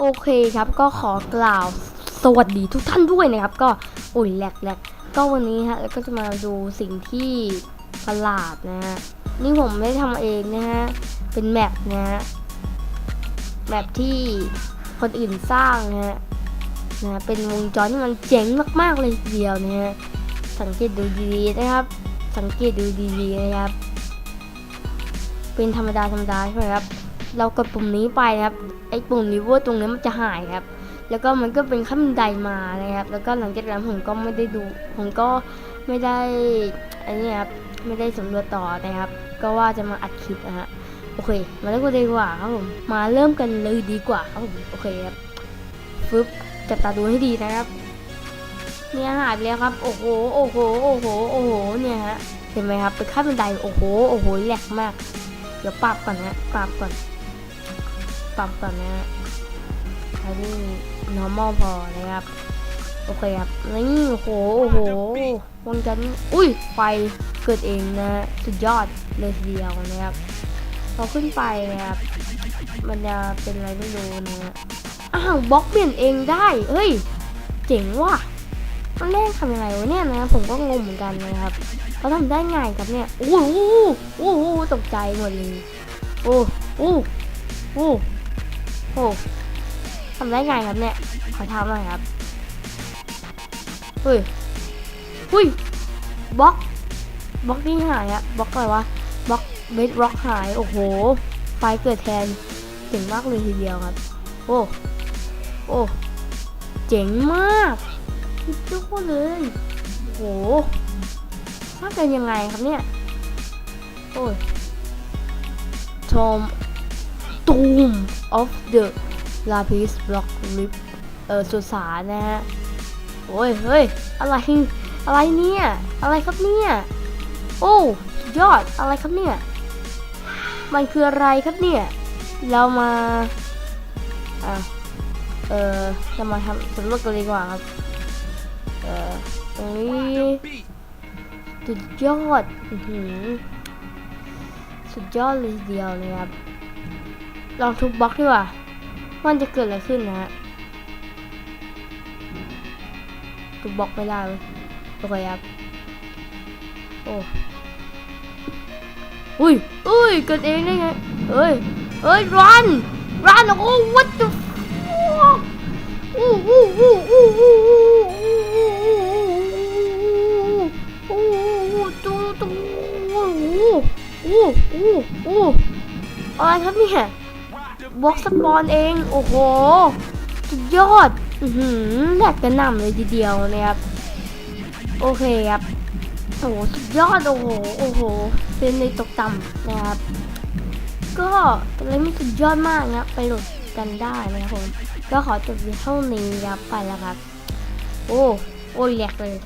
โอเคครับก็ขอกล่าวสวัสดีทุกท่านด้วยนะครับ ก็โอ้ยแหลกแหลกก็วันนี้ฮะแล้วก็จะมาดูสิ่งที่ประหลาดนะฮะนี่ผมไม่ได้ทำเองนะฮะเป็นแมปนะฮะแมปที่คนอื่นสร้างนะฮะนะฮะเป็นวงจรที่มันเจ๋งมากๆเลยทีเดียวนะฮะสังเกตดูดีๆนะครับ สังเกตดูดีๆนะครับ เป็นธรรมดาธรรมดาใช่ไหมครับ เรากดปุ่มนี้ไปนะครับ ไอ้ปุ่มรีเวอร์ตรงนี้มันจะหายครับ แล้วก็มันก็เป็นขั้นบันไดมานะครับ แล้วก็หลังจากนั้นผมก็ไม่ได้ดู ผมก็ไม่ได้อ้นี่ครับ ไม่ได้สำรวจต่อนะครับ ก็ว่าจะมาอัดคลิปนะฮะ โอเค มาเริ่มกันดีกว่าครับผม มาเริ่มกันเลยดีกว่าครับผม โอเคครับ ฟึบจับตาดูให้ดีนะครับเนี่ยหายไปแล้วครับ โอ้โห โอ้โห โอ้โห โอ้โห เนี่ยฮะ เห็นไหมครับ เป็นขั้นบันได โอ้โห โอ้โห แหลกมาก เดี๋ยวปรับก่อนนะปรับก่อน ปรับก่อนนะฮะใช้ที่ normal พอนะครับ โอเคครับ นี่โอ้โหโอ้โหวงจรอุ้ย ไฟเกิดเองนะ สุดยอดเลยทีเดียวนะครับ พอขึ้นไปนะครับ มันจะเป็นอะไรไม่รู้นะอ้าวบล็อกเปลี่ยนเองได้ เฮ้ย เจ๋งว่ะมันแรกทำยังไงวะเนี่ยนะ ผมก็งงเหมือนกันนะครับเขาทำได้ไงครับเนี่ย โอ้โหโอ้โหตกใจหมดเลย โอ้โอ้โอ้ โอ้ทำได้ไงครับเนี่ย ขอทำหน่อยครับเฮ้ยเฮ้ยบล็อกบล็อกนี่หายอะบล็อกอะไรวะบล็อกเบสบล็อกหาย โอ้โห ไฟเกิดแทนเจ๋งมากเลยทีเดียวครับ โอ้ โอ้ เจ๋งมากสุดยอดเลย โอ้โหสร้ากันยังไงครับเนี่ย โอ้ย Tom Tomb of the Lapis Block Lip เออสุสานนะฮะโอ้ยเฮ้ยอะไรอะไรเนี่ย อะไรครับเนี่ย โอ้ยอดอะไรครับเนี่ย มันคืออะไรครับเนี่ย เรามาอะเออจะมาทำสำรวจกันดีกว่าครับ เออตรงนี้สุดยอดอือหือสุดยอดเลยเดียวเลยครับ ลองทุบบล็อกดีกว่ามันจะเกิดอะไรขึ้นนะฮะทุบบล็อกไม่ได้เลยโอเคครับโอ้อุ้ยอุ้ยเกิดเองได้ไงเอ้ยเอ้ย run run โอ้ what the fuck อู้อู้อู้อู้อู้อู้อู้ตู้ตู้อู้อู้อู้อู้อะไรครับเนี่ย บล็อกสปอนเอง โอ้โห สุดยอด อือหือแหลกกระหน่ำเลยทีเดียวนะครับ โอเคครับ โอ้โห สุดยอด โอ้โห โอ้โห เป็นในตกต่ำนะครับ ก็เป็นอะไรที่สุดยอดมากนะไปโหลดกันได้นะครับผม ก็ขอจบเพียงเท่านี้ครับ ไปแล้วครับ โอ้ โอ้แหลกเลย